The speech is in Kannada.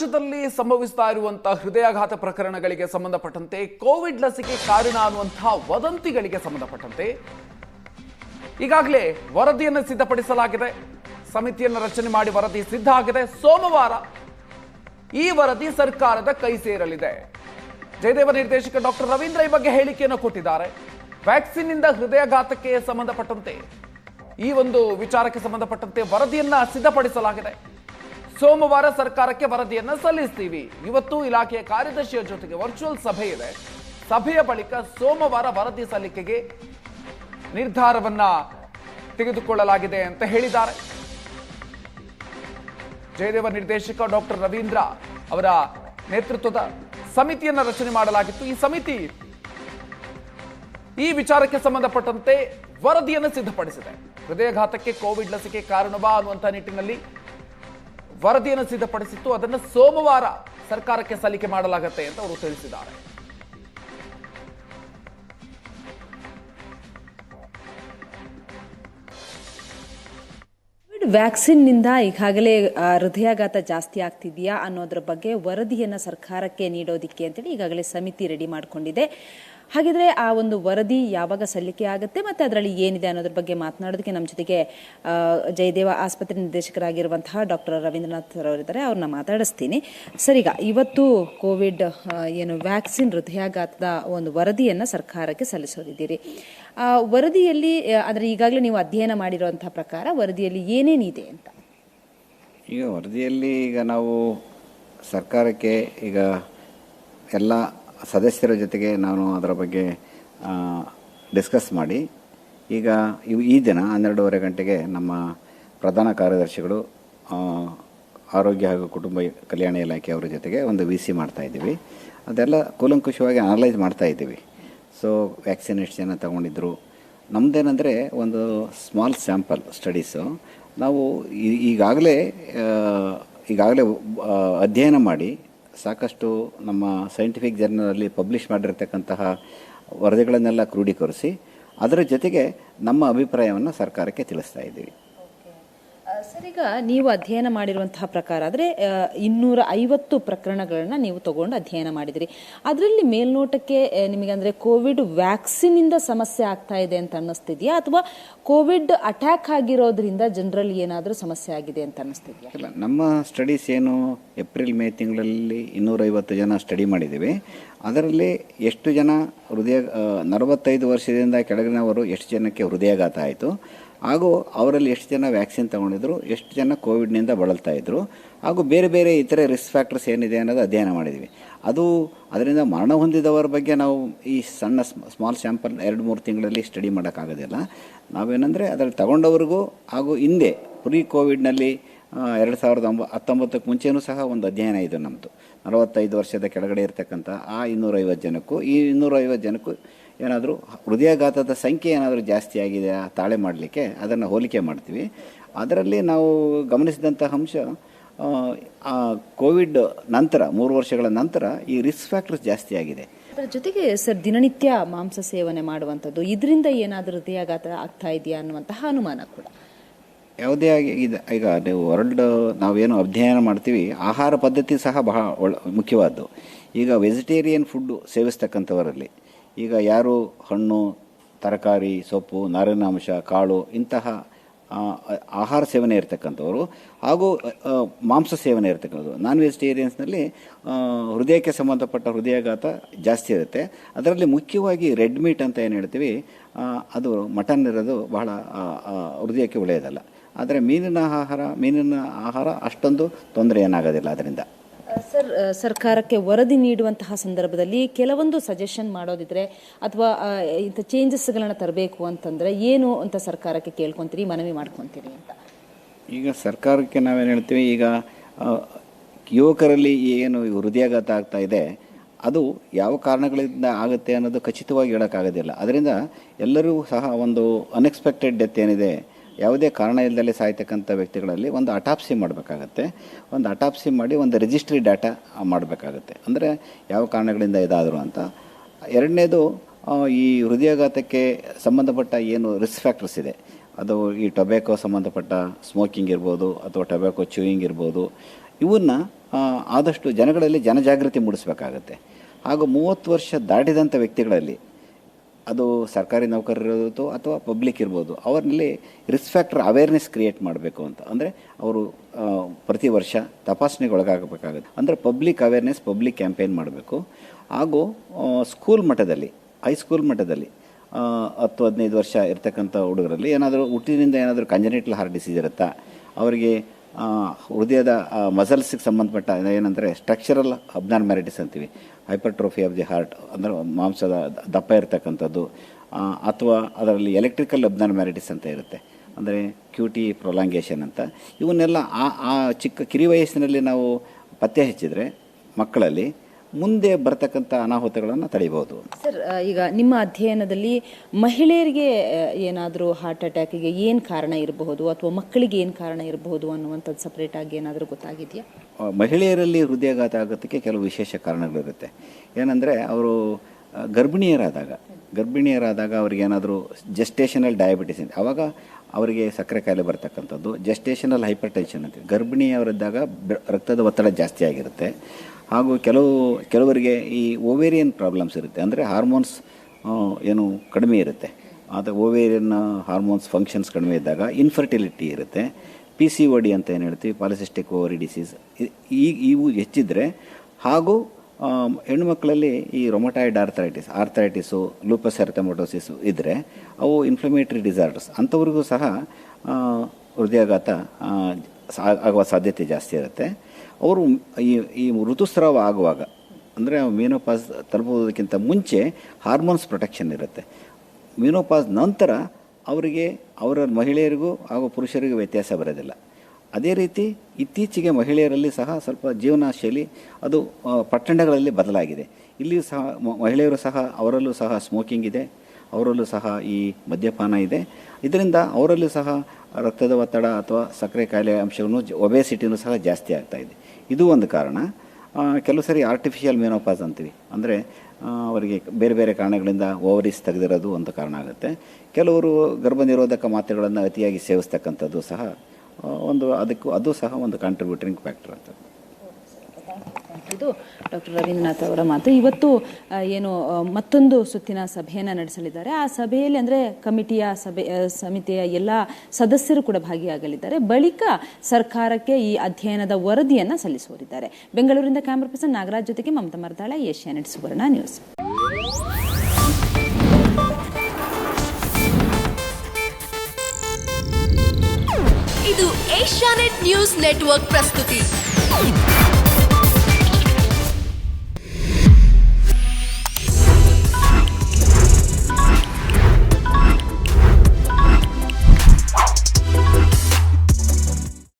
ರಾಜ್ಯದಲ್ಲಿ ಸಂಭವಿಸ್ತಾ ಇರುವಂತಹ ಹೃದಯಾಘಾತ ಪ್ರಕರಣಗಳಿಗೆ ಸಂಬಂಧಪಟ್ಟಂತೆ ಕೋವಿಡ್ ಲಸಿಕೆ ಕಾರಣ ಅನ್ನುವಂತಹ ವದಂತಿಗಳಿಗೆ ಸಂಬಂಧಪಟ್ಟಂತೆ ಈಗಾಗಲೇ ವರದಿಯನ್ನು ಸಿದ್ಧಪಡಿಸಲಾಗಿದೆ. ಸಮಿತಿಯನ್ನು ರಚನೆ ಮಾಡಿ ವರದಿ ಸಿದ್ಧ ಆಗಿದೆ. ಸೋಮವಾರ ಈ ವರದಿ ಸರ್ಕಾರದ ಕೈ ಸೇರಲಿದೆ. ಜಯದೇವ ನಿರ್ದೇಶಕ ಡಾಕ್ಟರ್ ರವೀಂದ್ರ ಈ ಬಗ್ಗೆ ಹೇಳಿಕೆಯನ್ನು ಕೊಟ್ಟಿದ್ದಾರೆ. ವ್ಯಾಕ್ಸಿನ್ ಇಂದ ಹೃದಯಾಘಾತಕ್ಕೆ ಸಂಬಂಧಪಟ್ಟಂತೆ ಈ ಒಂದು ವಿಚಾರಕ್ಕೆ ಸಂಬಂಧಪಟ್ಟಂತೆ ವರದಿಯನ್ನ ಸಿದ್ಧಪಡಿಸಲಾಗಿದೆ. ಸೋಮವಾರ ಸರ್ಕಾರಕ್ಕೆ ವರದಿಯನ್ನು ಸಲ್ಲಿಸ್ತೀವಿ. ಇವತ್ತು ಇಲಾಖೆಯ ಕಾರ್ಯದರ್ಶಿಯ ಜೊತೆಗೆ ವರ್ಚುವಲ್ ಸಭೆ ಇದೆ. ಸಭೆಯ ಬಳಿಕ ಸೋಮವಾರ ವರದಿ ಸಲ್ಲಿಕೆಗೆ ನಿರ್ಧಾರವನ್ನ ತೆಗೆದುಕೊಳ್ಳಲಾಗಿದೆ ಅಂತ ಹೇಳಿದ್ದಾರೆ. ಜಯದೇವ ನಿರ್ದೇಶಕ ಡಾಕ್ಟರ್ ರವೀಂದ್ರ ಅವರ ನೇತೃತ್ವದ ಸಮಿತಿಯನ್ನ ರಚನೆ ಮಾಡಲಾಗಿತ್ತು. ಈ ಸಮಿತಿ ಈ ವಿಚಾರಕ್ಕೆ ಸಂಬಂಧಪಟ್ಟಂತೆ ವರದಿಯನ್ನು ಸಿದ್ಧಪಡಿಸಿದೆ. ಹೃದಯಾಘಾತಕ್ಕೆ ಕೋವಿಡ್ ಲಸಿಕೆ ಕಾರಣವಾ ಅನ್ನುವಂಥ ನಿಟ್ಟಿನಲ್ಲಿ ವರದಿಯನ್ನು ಸಿದ್ಧಪಡಿಸಿತ್ತು. ಅದನ್ನು ಸೋಮವಾರ ಸರ್ಕಾರಕ್ಕೆ ಸಲ್ಲಿಕೆ ಮಾಡಲಾಗುತ್ತೆ ಅಂತ ಅವರು ತಿಳಿಸಿದ್ದಾರೆ. ವ್ಯಾಕ್ಸಿನ್ನಿಂದ ಈಗಾಗಲೇ ಹೃದಯಾಘಾತ ಜಾಸ್ತಿ ಆಗ್ತಿದೆಯಾ ಅನ್ನೋದ್ರ ಬಗ್ಗೆ ವರದಿಯನ್ನು ಸರ್ಕಾರಕ್ಕೆ ನೀಡೋದಿಕ್ಕೆ ಅಂತೇಳಿ ಈಗಾಗಲೇ ಸಮಿತಿ ರೆಡಿ ಮಾಡಿಕೊಂಡಿದೆ. ಹಾಗಿದ್ರೆ ಆ ಒಂದು ವರದಿ ಯಾವಾಗ ಸಲ್ಲಿಕೆ ಆಗುತ್ತೆ ಮತ್ತೆ ಅದರಲ್ಲಿ ಏನಿದೆ ಅನ್ನೋದ್ರ ಬಗ್ಗೆ ಮಾತನಾಡೋದಕ್ಕೆ ನಮ್ಮ ಜೊತೆಗೆ ಜಯದೇವ ಆಸ್ಪತ್ರೆ ನಿರ್ದೇಶಕರಾಗಿರುವಂತಹ ಡಾಕ್ಟರ್ ರವೀಂದ್ರನಾಥ್ ಅವರಿದ್ದಾರೆ ಅವ್ರನ್ನ ಮಾತಾಡಿಸ್ತೀನಿ. ಸರ್, ಈಗ ಇವತ್ತು ಕೋವಿಡ್ ಏನು ವ್ಯಾಕ್ಸಿನ್ ಹೃದಯಾಘಾತದ ಒಂದು ವರದಿಯನ್ನು ಸರ್ಕಾರಕ್ಕೆ ಸಲ್ಲಿಸೋದಿದ್ದೀರಿ ಆ, ವರದಿಯಲ್ಲಿ ಆದರೆ ಅಂದ್ರೆ ಈಗಾಗಲೇ ನೀವು ಅಧ್ಯಯನ ಮಾಡಿರುವಂತಹ ಪ್ರಕಾರ ವರದಿಯಲ್ಲಿ ಏನೇನಿದೆ ಅಂತ? ಈಗ ವರದಿಯಲ್ಲಿ ಈಗ ನಾವು ಸರ್ಕಾರಕ್ಕೆ ಈಗ ಎಲ್ಲ ಸದಸ್ಯರ ಜೊತೆಗೆ ನಾನು ಅದರ ಬಗ್ಗೆ ಡಿಸ್ಕಸ್ ಮಾಡಿ, ಈಗ ಈ ದಿನ ಹನ್ನೆರಡೂವರೆ ಗಂಟೆಗೆ ನಮ್ಮ ಪ್ರಧಾನ ಕಾರ್ಯದರ್ಶಿಗಳು ಆರೋಗ್ಯ ಹಾಗೂ ಕುಟುಂಬ ಕಲ್ಯಾಣ ಇಲಾಖೆಯವರ ಜೊತೆಗೆ ಒಂದು ವಿ ಸಿ ಮಾಡ್ತಾಯಿದ್ದೀವಿ ಅದೆಲ್ಲ ಕೂಲಂಕುಷವಾಗಿ ಅನಲೈಸ್ ಮಾಡ್ತಾಯಿದ್ದೀವಿ ಸೊ ವ್ಯಾಕ್ಸಿನ್ ಎಷ್ಟು ಜನ ತಗೊಂಡಿದ್ರು. ನಮ್ಮದೇನೆಂದರೆ ಒಂದು ಸ್ಮಾಲ್ ಸ್ಯಾಂಪಲ್ ಸ್ಟಡೀಸು ನಾವು ಈಗಾಗಲೇ ಈಗಾಗಲೇ ಅಧ್ಯಯನ ಮಾಡಿ ಸಾಕಷ್ಟು ನಮ್ಮ ಸೈಂಟಿಫಿಕ್ ಜರ್ನಲಲ್ಲಿ ಪಬ್ಲಿಷ್ ಮಾಡಿರ್ತಕ್ಕಂತಹ ವರದಿಗಳನ್ನೆಲ್ಲ ಕ್ರೋಢೀಕರಿಸಿ, ಅದರ ಜೊತೆಗೆ ನಮ್ಮ ಅಭಿಪ್ರಾಯವನ್ನು ಸರ್ಕಾರಕ್ಕೆ ತಿಳಿಸ್ತಾ ಇದ್ದೀವಿ. ಸರ್, ಈಗ ನೀವು ಅಧ್ಯಯನ ಮಾಡಿರುವಂತಹ ಪ್ರಕಾರ ಆದರೆ ಇನ್ನೂರ ಐವತ್ತು ಪ್ರಕರಣಗಳನ್ನ ನೀವು ತಗೊಂಡು ಅಧ್ಯಯನ ಮಾಡಿದಿರಿ. ಅದರಲ್ಲಿ ಮೇಲ್ನೋಟಕ್ಕೆ ನಿಮಗೆ ಅಂದರೆ ಕೋವಿಡ್ ವ್ಯಾಕ್ಸಿನ್ ಇಂದ ಸಮಸ್ಯೆ ಆಗ್ತಾ ಇದೆ ಅಂತ ಅನ್ನಿಸ್ತಿದ್ಯಾ? ಅಥವಾ ಕೋವಿಡ್ ಅಟ್ಯಾಕ್ ಆಗಿರೋದ್ರಿಂದ ಜನರಲ್ಲಿ ಏನಾದರೂ ಸಮಸ್ಯೆ ಆಗಿದೆ ಅಂತ ಅನ್ನಿಸ್ತಿದ್ಯಾ? ಇಲ್ಲ, ನಮ್ಮ ಸ್ಟಡೀಸ್ ಏನು ಏಪ್ರಿಲ್, ಮೇ ತಿಂಗಳಲ್ಲಿ ಇನ್ನೂರೈವತ್ತು ಜನ ಸ್ಟಡಿ ಮಾಡಿದ್ದೀವಿ. ಅದರಲ್ಲಿ ಎಷ್ಟು ಜನ ಹೃದಯ ನಲವತ್ತೈದು ವರ್ಷದಿಂದ ಕೆಳಗಿನವರು ಎಷ್ಟು ಜನಕ್ಕೆ ಹೃದಯಾಘಾತ ಆಯಿತು? ಹಾಗೂ ಅವರಲ್ಲಿ ಎಷ್ಟು ಜನ ವ್ಯಾಕ್ಸಿನ್ ತಗೊಂಡಿದ್ರು, ಎಷ್ಟು ಜನ ಕೋವಿಡ್ನಿಂದ ಬಳಲ್ತಾ ಇದ್ರು, ಹಾಗೂ ಬೇರೆ ಬೇರೆ ಇತರೆ ರಿಸ್ಕ್ ಫ್ಯಾಕ್ಟರ್ಸ್ ಏನಿದೆ ಅನ್ನೋದು ಅಧ್ಯಯನ ಮಾಡಿದ್ವಿ. ಅದು ಅದರಿಂದ ಮರಣ ಹೊಂದಿದವರ ಬಗ್ಗೆ ನಾವು ಈ ಸಣ್ಣ ಸ್ಮಾಲ್ ಸ್ಯಾಂಪಲ್ ಎರಡು ಮೂರು ತಿಂಗಳಲ್ಲಿ ಸ್ಟಡಿ ಮಾಡೋಕ್ಕಾಗೋದಿಲ್ಲ. ನಾವೇನಂದರೆ ಅದರಲ್ಲಿ ತಗೊಂಡವ್ರಿಗೂ ಹಾಗೂ ಹಿಂದೆ ಪ್ರೀ ಕೋವಿಡ್ನಲ್ಲಿ ಎರಡು ಸಾವಿರದ ಒಂಬ, ಹತ್ತೊಂಬತ್ತಕ್ಕೆ ಮುಂಚೆನೂ ಸಹ ಒಂದು ಅಧ್ಯಯನ ಇದು ನಮ್ಮದು ನಲವತ್ತೈದು ವರ್ಷದ ಕೆಳಗಡೆ ಇರತಕ್ಕಂಥ ಆ ಇನ್ನೂರೈವತ್ತು ಜನಕ್ಕೂ, ಈ ಇನ್ನೂರೈವತ್ತು ಜನಕ್ಕೂ ಏನಾದರೂ ಹೃದಯಾಘಾತದ ಸಂಖ್ಯೆ ಏನಾದರೂ ಜಾಸ್ತಿ ಆಗಿದೆ ಆ ತಾಳೆ ಮಾಡಲಿಕ್ಕೆ ಅದನ್ನು ಹೋಲಿಕೆ ಮಾಡ್ತೀವಿ. ಅದರಲ್ಲಿ ನಾವು ಗಮನಿಸಿದಂಥ ಅಂಶ ಕೋವಿಡ್ ನಂತರ ಮೂರು ವರ್ಷಗಳ ನಂತರ ಈ ರಿಸ್ಕ್ ಫ್ಯಾಕ್ಟರ್ಸ್ ಜಾಸ್ತಿ ಆಗಿದೆ. ಅದರ ಜೊತೆಗೆ ಸರ್ ದಿನನಿತ್ಯ ಮಾಂಸ ಸೇವನೆ ಮಾಡುವಂಥದ್ದು ಇದರಿಂದ ಏನಾದರೂ ಹೃದಯಾಘಾತ ಆಗ್ತಾ ಇದೆಯಾ ಅನ್ನುವಂತಹ ಅನುಮಾನ ಕೂಡ. ಯಾವುದೇ ಆಗಿ ಇದು ಈಗ ನೀವು ವರ್ಲ್ಡ್ ನಾವೇನು ಅಧ್ಯಯನ ಮಾಡ್ತೀವಿ ಆಹಾರ ಪದ್ಧತಿ ಸಹ ಬಹಳ ಒಳ್ಳೆ ಮುಖ್ಯವಾದ್ದು. ಈಗ ವೆಜಿಟೇರಿಯನ್ ಫುಡ್ಡು ಸೇವಿಸ್ತಕ್ಕಂಥವರಲ್ಲಿ ಈಗ ಯಾರು ಹಣ್ಣು, ತರಕಾರಿ, ಸೊಪ್ಪು, ನಾರಿನಾಂಶ, ಕಾಳು ಇಂತಹ ಆಹಾರ ಸೇವನೆ ಇರತಕ್ಕಂಥವರು ಹಾಗೂ ಮಾಂಸ ಸೇವನೆ ಇರತಕ್ಕಂಥದ್ದು ನಾನ್ ವೆಜಿಟೇರಿಯನ್ಸ್ನಲ್ಲಿ ಹೃದಯಕ್ಕೆ ಸಂಬಂಧಪಟ್ಟ ಹೃದಯಾಘಾತ ಜಾಸ್ತಿ ಇರುತ್ತೆ. ಅದರಲ್ಲಿ ಮುಖ್ಯವಾಗಿ ರೆಡ್ ಮೀಟ್ ಅಂತ ಏನು ಹೇಳ್ತೀವಿ ಅದು ಮಟನ್ ಇರೋದು ಬಹಳ ಹೃದಯಕ್ಕೆ ಒಳ್ಳೆಯದಲ್ಲ. ಆದರೆ ಮೀನಿನ ಆಹಾರ ಮೀನಿನ ಆಹಾರ ಅಷ್ಟೊಂದು ತೊಂದರೆ ಏನಾಗೋದಿಲ್ಲ ಅದರಿಂದ. ಸರ್ ಸರ್ಕಾರಕ್ಕೆ ವರದಿ ನೀಡುವಂತಹ ಸಂದರ್ಭದಲ್ಲಿ ಕೆಲವೊಂದು ಸಜೆಷನ್ ಮಾಡೋದಿದ್ರೆ ಅಥವಾ ಇಂಥ ಚೇಂಜಸ್ಗಳನ್ನ ತರಬೇಕು ಅಂತಂದ್ರೆ ಏನು ಅಂತ ಸರ್ಕಾರಕ್ಕೆ ಕೇಳ್ಕೊಂತೀರಿ, ಮನವಿ ಮಾಡ್ಕೊಂತೀರಿ ಅಂತ? ಈಗ ಸರ್ಕಾರಕ್ಕೆ ನಾವೇನು ಹೇಳ್ತೀವಿ, ಈಗ ಯುವಕರಲ್ಲಿ ಏನು ಹೃದಯಾಘಾತ ಆಗ್ತಾ ಇದೆ, ಅದು ಯಾವ ಕಾರಣಗಳಿಂದ ಆಗುತ್ತೆ ಅನ್ನೋದು ಖಚಿತವಾಗಿ ಹೇಳೋಕ್ಕಾಗೋದಿಲ್ಲ. ಅದರಿಂದ ಎಲ್ಲರೂ ಸಹ ಒಂದು ಅನ್ಎಕ್ಸ್ಪೆಕ್ಟೆಡ್ ಡೆತ್ ಏನಿದೆ ಯಾವುದೇ ಕಾರಣ ಇಲ್ಲದಲ್ಲೇ ಸಾಯ್ತಕ್ಕಂಥ ವ್ಯಕ್ತಿಗಳಲ್ಲಿ ಒಂದು ಅಟಾಪ್ಸಿ ಮಾಡಬೇಕಾಗತ್ತೆ. ಒಂದು ಅಟಾಪ್ಸಿ ಮಾಡಿ ಒಂದು ರಿಜಿಸ್ಟ್ರಿ ಡಾಟಾ ಮಾಡಬೇಕಾಗತ್ತೆ. ಅಂದರೆ ಯಾವ ಕಾರಣಗಳಿಂದ ಇದಾದರೂ ಅಂತ. ಎರಡನೇದು ಈ ಹೃದಯಾಘಾತಕ್ಕೆ ಸಂಬಂಧಪಟ್ಟ ಏನು ರಿಸ್ಕ್ ಫ್ಯಾಕ್ಟರ್ಸ್ ಇದೆ. ಅದು ಈ ಟೊಬ್ಯಾಕೋ ಸಂಬಂಧಪಟ್ಟ ಸ್ಮೋಕಿಂಗ್ ಇರ್ಬೋದು, ಅಥವಾ ಟೊಬ್ಯಾಕೋ ಚೂಯಿಂಗ್ ಇರ್ಬೋದು. ಇವನ್ನ ಆದಷ್ಟು ಜನಗಳಲ್ಲಿ ಜನಜಾಗೃತಿ ಮೂಡಿಸಬೇಕಾಗತ್ತೆ. ಹಾಗೂ ಮೂವತ್ತು ವರ್ಷ ದಾಟಿದಂಥ ವ್ಯಕ್ತಿಗಳಲ್ಲಿ ಅದು ಸರ್ಕಾರಿ ನೌಕರರಿರ್ಬೋದು ಅಥವಾ ಪಬ್ಲಿಕ್ ಇರ್ಬೋದು, ಅವರಲ್ಲಿ ರಿಸ್ಕ್ ಫ್ಯಾಕ್ಟರ್ ಅವೇರ್ನೆಸ್ ಕ್ರಿಯೇಟ್ ಮಾಡಬೇಕು ಅಂತ. ಅಂದರೆ ಅವರು ಪ್ರತಿ ವರ್ಷ ತಪಾಸಣೆಗೆ ಒಳಗಾಗಬೇಕಾಗುತ್ತೆ. ಅಂದರೆ ಪಬ್ಲಿಕ್ ಅವೇರ್ನೆಸ್ ಪಬ್ಲಿಕ್ ಕ್ಯಾಂಪೇನ್ ಮಾಡಬೇಕು. ಹಾಗೂ ಸ್ಕೂಲ್ ಮಟ್ಟದಲ್ಲಿ ಹೈಸ್ಕೂಲ್ ಮಟ್ಟದಲ್ಲಿ ಹತ್ತು, ಹದಿನೈದು ವರ್ಷ ಇರ್ತಕ್ಕಂಥ ಹುಡುಗರಲ್ಲಿ ಏನಾದರೂ, ಹುಟ್ಟಿನಿಂದ ಏನಾದರೂ ಕಂಜನಿಟಲ್ ಹಾರ್ಟ್ ಡಿಸೀಸ್ ಇರುತ್ತಾ, ಅವರಿಗೆ ಹೃದಯದ ಮಸಲ್ಸ್ಗೆ ಸಂಬಂಧಪಟ್ಟ ಏನಂದರೆ ಸ್ಟ್ರಕ್ಚರಲ್ ಅಬ್ನಾರ್ಮ್ಯಾಲಿಟೀಸ್ ಅಂತೀವಿ. ಹೈಪರ್ಟ್ರೋಫಿ ಆಫ್ ದಿ ಹಾರ್ಟ್ ಅಂದರೆ ಮಾಂಸದ ದಪ್ಪ ಇರತಕ್ಕಂಥದ್ದು ಅಥವಾ ಅದರಲ್ಲಿ ಎಲೆಕ್ಟ್ರಿಕಲ್ ಅಬ್ನಾರ್ಮ್ಯಾಲಿಟೀಸ್ ಅಂತ ಇರುತ್ತೆ. ಅಂದರೆ ಕ್ಯೂಟಿ ಪ್ರೊಲಾಂಗೇಷನ್ ಅಂತ. ಇವನ್ನೆಲ್ಲ ಆ ಆ ಚಿಕ್ಕ ಕಿರಿ ವಯಸ್ಸಿನಲ್ಲಿ ನಾವು ಪತ್ತೆ ಹಚ್ಚಿದರೆ ಮಕ್ಕಳಲ್ಲಿ ಮುಂದೆ ಬರ್ತಕ್ಕಂಥ ಅನಾಹುತಗಳನ್ನು ತಡಿಬೋದು. ಸರ್ ಈಗ ನಿಮ್ಮ ಅಧ್ಯಯನದಲ್ಲಿ ಮಹಿಳೆಯರಿಗೆ ಏನಾದರೂ ಹಾರ್ಟ್ ಅಟ್ಯಾಕಿಗೆ ಏನು ಕಾರಣ ಇರಬಹುದು ಅಥವಾ ಮಕ್ಕಳಿಗೆ ಏನು ಕಾರಣ ಇರಬಹುದು ಅನ್ನುವಂಥದ್ದು ಸಪ್ರೇಟ್ ಆಗಿ ಏನಾದರೂ ಗೊತ್ತಾಗಿದೆಯಾ? ಮಹಿಳೆಯರಲ್ಲಿ ಹೃದಯಾಘಾತ ಆಗೋದಕ್ಕೆ ಕೆಲವು ವಿಶೇಷ ಕಾರಣಗಳಿರುತ್ತೆ. ಏನಂದರೆ ಅವರು ಗರ್ಭಿಣಿಯರಾದಾಗ ಗರ್ಭಿಣಿಯರಾದಾಗ ಅವ್ರಿಗೆ ಏನಾದರೂ ಜೆಸ್ಟೇಷನಲ್ ಡಯಾಬಿಟಿಸ್ ಇದೆ. ಆವಾಗ ಅವರಿಗೆ ಸಕ್ಕರೆ ಕಾಯಿಲೆ ಬರ್ತಕ್ಕಂಥದ್ದು ಜೆಸ್ಟೇಷನಲ್ ಹೈಪರ್ ಟೆನ್ಷನ್ ಅಂತ ಗರ್ಭಿಣಿಯವರಿದ್ದಾಗ ರಕ್ತದ ಒತ್ತಡ ಜಾಸ್ತಿ ಆಗಿರುತ್ತೆ. ಹಾಗೂ ಕೆಲವು, ಕೆಲವರಿಗೆ ಈ ಓವೇರಿಯನ್ ಪ್ರಾಬ್ಲಮ್ಸ್ ಇರುತ್ತೆ. ಅಂದರೆ ಹಾರ್ಮೋನ್ಸ್ ಏನು ಕಡಿಮೆ ಇರುತ್ತೆ. ಆದರೆ ಓವೇರಿಯನ್ ಹಾರ್ಮೋನ್ಸ್ ಫಂಕ್ಷನ್ಸ್ ಕಡಿಮೆ ಇದ್ದಾಗ ಇನ್ಫರ್ಟಿಲಿಟಿ ಇರುತ್ತೆ. ಪಿ ಸಿ ಒ ಡಿ ಅಂತ ಏನು ಹೇಳ್ತೀವಿ? ಪಾಲಿಸಿಸ್ಟಿಕ್ ಓವರಿ ಡಿಸೀಸ್ ಈ ಇವು ಹೆಚ್ಚಿದ್ರೆ ಹಾಗೂ ಹೆಣ್ಣುಮಕ್ಕಳಲ್ಲಿ ಈ rheumatoid arthritis arthritis lupus erythematosus ಇದ್ದರೆ ಅವು ಇನ್ಫ್ಲಮೇಟ್ರಿ ಡಿಸಾರ್ಡರ್ಸ್ ಅಂಥವ್ರಿಗೂ ಸಹ ಹೃದಯಾಘಾತ ಆಗುವ ಸಾಧ್ಯತೆ ಜಾಸ್ತಿ ಇರುತ್ತೆ. ಅವರು ಈ ಈ ಋತುಸ್ರಾವ ಆಗುವಾಗ ಅಂದರೆ ಮೀನೋಪಾಸ್ ತಲುಪುವುದಕ್ಕಿಂತ ಮುಂಚೆ ಹಾರ್ಮೋನ್ಸ್ ಪ್ರೊಟೆಕ್ಷನ್ ಇರುತ್ತೆ. ಮೀನೋಪಾಸ್ ನಂತರ ಅವರಿಗೆ, ಅವರ ಮಹಿಳೆಯರಿಗೂ ಹಾಗೂ ಪುರುಷರಿಗೂ ವ್ಯತ್ಯಾಸ ಬರೋದಿಲ್ಲ. ಅದೇ ರೀತಿ ಇತ್ತೀಚೆಗೆ ಮಹಿಳೆಯರಲ್ಲಿ ಸಹ ಸ್ವಲ್ಪ ಜೀವನ ಶೈಲಿ ಅದು ಪಟ್ಟಣಗಳಲ್ಲಿ ಬದಲಾಗಿದೆ. ಇಲ್ಲಿಯೂ ಸಹ ಮಹಿಳೆಯರು ಸಹ ಅವರಲ್ಲೂ ಸಹ ಸ್ಮೋಕಿಂಗ್ ಇದೆ. ಅವರಲ್ಲೂ ಸಹ ಈ ಮದ್ಯಪಾನ ಇದೆ. ಇದರಿಂದ ಅವರಲ್ಲೂ ಸಹ ರಕ್ತದ ಒತ್ತಡ ಅಥವಾ ಸಕ್ಕರೆ ಕಾಯಿಲೆ ಅಂಶವನ್ನು ಒಬೆಸಿಟಿನೂ ಸಹ ಜಾಸ್ತಿ ಆಗ್ತಾ ಇದೆ. ಇದು ಒಂದು ಕಾರಣ. ಕೆಲವು ಸರಿ ಆರ್ಟಿಫಿಷಿಯಲ್ ಮೆನೋಪಾಸ್ ಅಂತೀವಿ. ಅಂದರೆ ಅವರಿಗೆ ಬೇರೆ ಬೇರೆ ಕಾರಣಗಳಿಂದ ಓವರೀಸ್ ತೆಗೆದಿರೋದು ಒಂದು ಕಾರಣ ಆಗುತ್ತೆ. ಕೆಲವರು ಗರ್ಭನಿರೋಧಕ ಮಾತ್ರೆಗಳನ್ನು ಅತಿಯಾಗಿ ಸೇವಿಸ್ತಕ್ಕಂಥದ್ದು ಸಹ ಒಂದು ಅದಕ್ಕೂ, ಅದು ಸಹ ಒಂದು ಕಾಂಟ್ರಿಬ್ಯೂಟರಿಂಗ್ ಫ್ಯಾಕ್ಟರ್ ಅಂತ. ಇದು ಡಾಕ್ಟರ್ ರವೀಂದ್ರನಾಥ್ ಅವರ ಮಾತು. ಇವತ್ತು ಏನು ಮತ್ತೊಂದು ಸುತ್ತಿನ ಸಭೆಯನ್ನು ನಡೆಸಲಿದ್ದಾರೆ. ಆ ಸಭೆಯಲ್ಲಿ ಅಂದರೆ ಕಮಿಟಿಯ ಸಭೆ ಸಮಿತಿಯ ಎಲ್ಲ ಸದಸ್ಯರು ಕೂಡ ಭಾಗಿಯಾಗಲಿದ್ದಾರೆ. ಬಳಿಕ ಸರ್ಕಾರಕ್ಕೆ ಈ ಅಧ್ಯಯನದ ವರದಿಯನ್ನು ಸಲ್ಲಿಸುವರಿದ್ದಾರೆ ಬೆಂಗಳೂರಿಂದ ಕ್ಯಾಮ್ರಾ ಪರ್ಸನ್ ನಾಗರಾಜ್ ಜೊತೆಗೆ ಮಮತಾ ಮರ್ದಾಳ ಏಷ್ಯಾನೆಟ್ ಸುವರ್ಣ ನ್ಯೂಸ್. ಇದು ಏಷ್ಯಾನೆಟ್ ನ್ಯೂಸ್ ನೆಟ್ವರ್ಕ್ ಪ್ರಸ್ತುತಿ.